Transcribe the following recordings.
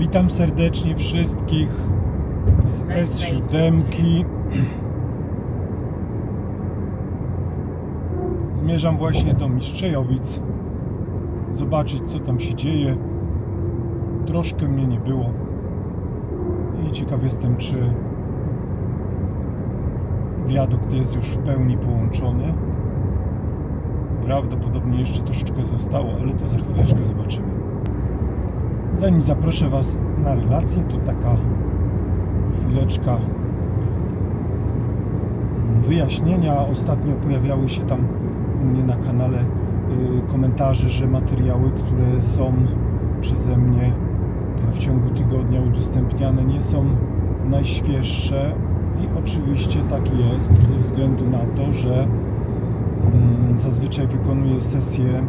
Witam serdecznie wszystkich z S7. Zmierzam właśnie do Mistrzejowic. Zobaczyć co tam się dzieje. Troszkę mnie nie było. I ciekaw jestem, czy wiadukt jest już w pełni połączony. Prawdopodobnie jeszcze troszeczkę zostało, ale to za chwileczkę zobaczymy. Zanim zaproszę Was na relację, to taka chwileczka wyjaśnienia. Ostatnio pojawiały się tam u mnie na kanale y, komentarze, że materiały, które są przeze mnie w ciągu tygodnia udostępniane nie są najświeższe i oczywiście tak jest ze względu na to, że mm, zazwyczaj wykonuję sesje,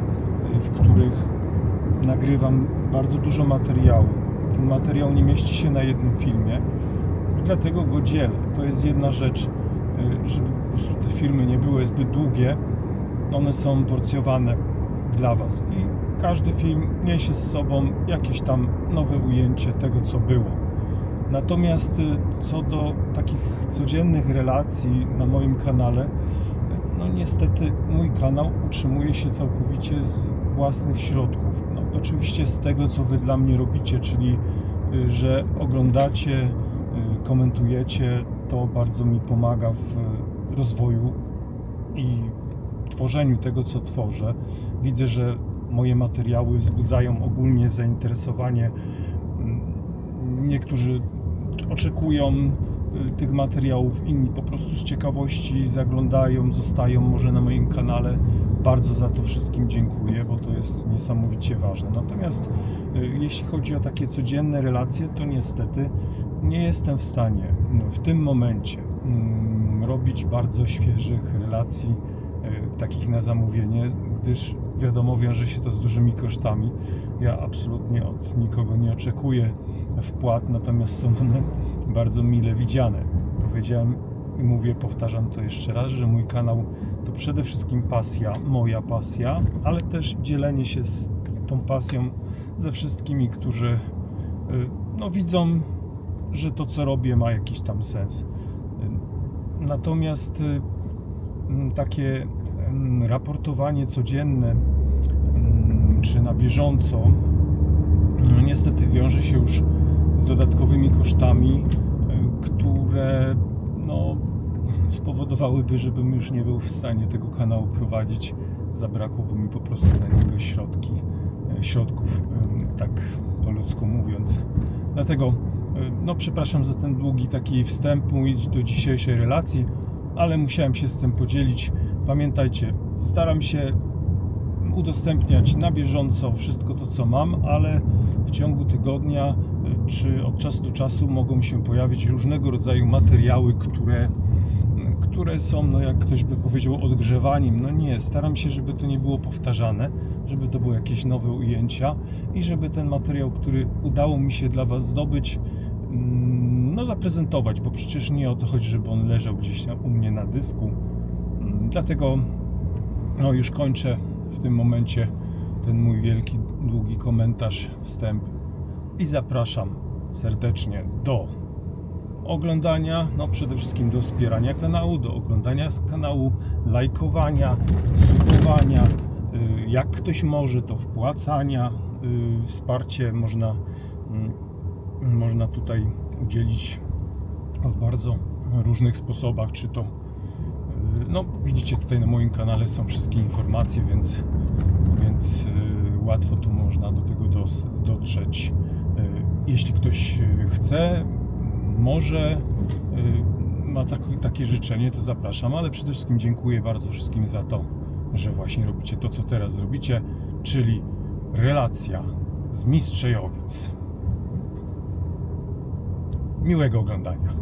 y, w których nagrywam bardzo dużo materiału. Ten materiał nie mieści się na jednym filmie i dlatego go dzielę. To jest jedna rzecz, y, żeby po prostu te filmy nie były zbyt długie. One są porcjowane dla Was i każdy film niesie z sobą jakieś tam nowe ujęcie tego, co było. Natomiast y, co do takich codziennych relacji na moim kanale, no niestety mój kanał utrzymuje się całkowicie z własnych środków. Oczywiście z tego, co Wy dla mnie robicie, czyli y, że oglądacie, y, komentujecie, to bardzo mi pomaga w y, rozwoju i tworzeniu tego, co tworzę. Widzę, że moje materiały wzbudzają ogólnie zainteresowanie. Mm, Niektórzy oczekują tych materiałów, inni po prostu z ciekawości zaglądają, zostają może na moim kanale. Bardzo za to wszystkim dziękuję, bo to jest niesamowicie ważne. Natomiast y, jeśli chodzi o takie codzienne relacje, to niestety nie jestem w stanie no, w tym momencie mm, robić bardzo świeżych relacji, y, takich na zamówienie, gdyż wiadomo, wiąże się to z dużymi kosztami. Ja absolutnie od nikogo nie oczekuję wpłat, natomiast są one bardzo mile widziane. Powiedziałem i mówię, powtarzam to jeszcze raz, że mój kanał to przede wszystkim pasja, moja pasja, ale też dzielenie się z tą pasją ze wszystkimi, którzy y, no, widzą, że to co robię ma jakiś tam sens. Y, Natomiast y, takie raportowanie codzienne czy na bieżąco no, niestety wiąże się już z dodatkowymi kosztami, które no, spowodowałyby, żebym już nie był w stanie tego kanału prowadzić. Zabrakłoby mi po prostu na niego środki, y, środków, tak po ludzku mówiąc. Dlatego no, przepraszam za ten długi taki wstęp mój do dzisiejszej relacji, ale musiałem się z tym podzielić. Pamiętajcie, staram się udostępniać na bieżąco wszystko to, co mam, ale w ciągu tygodnia czy od czasu do czasu mogą się pojawić różnego rodzaju materiały, które, które są, no jak ktoś by powiedział, odgrzewaniem. No nie, staram się, żeby to nie było powtarzane, żeby to były jakieś nowe ujęcia i żeby ten materiał, który udało mi się dla Was zdobyć, mm, no zaprezentować, bo przecież nie o to chodzi, żeby on leżał gdzieś u mnie na dysku. Mm, Dlatego no już kończę w tym momencie ten mój wielki, długi komentarz, wstęp i zapraszam serdecznie do oglądania, no przede wszystkim do wspierania kanału, do oglądania z kanału, lajkowania, subowania, y, jak ktoś może, to wpłacania, y, wsparcie można, mm, można tutaj udzielić w bardzo różnych sposobach, czy to no, widzicie tutaj na moim kanale są wszystkie informacje, więc, więc y, łatwo tu można do tego dotrzeć. Jeśli ktoś y, chce, może, y, ma tak, takie życzenie, to zapraszam, ale przede wszystkim dziękuję bardzo wszystkim za to, że właśnie robicie to, co teraz robicie, czyli relacja z Mistrzejowic. Miłego oglądania.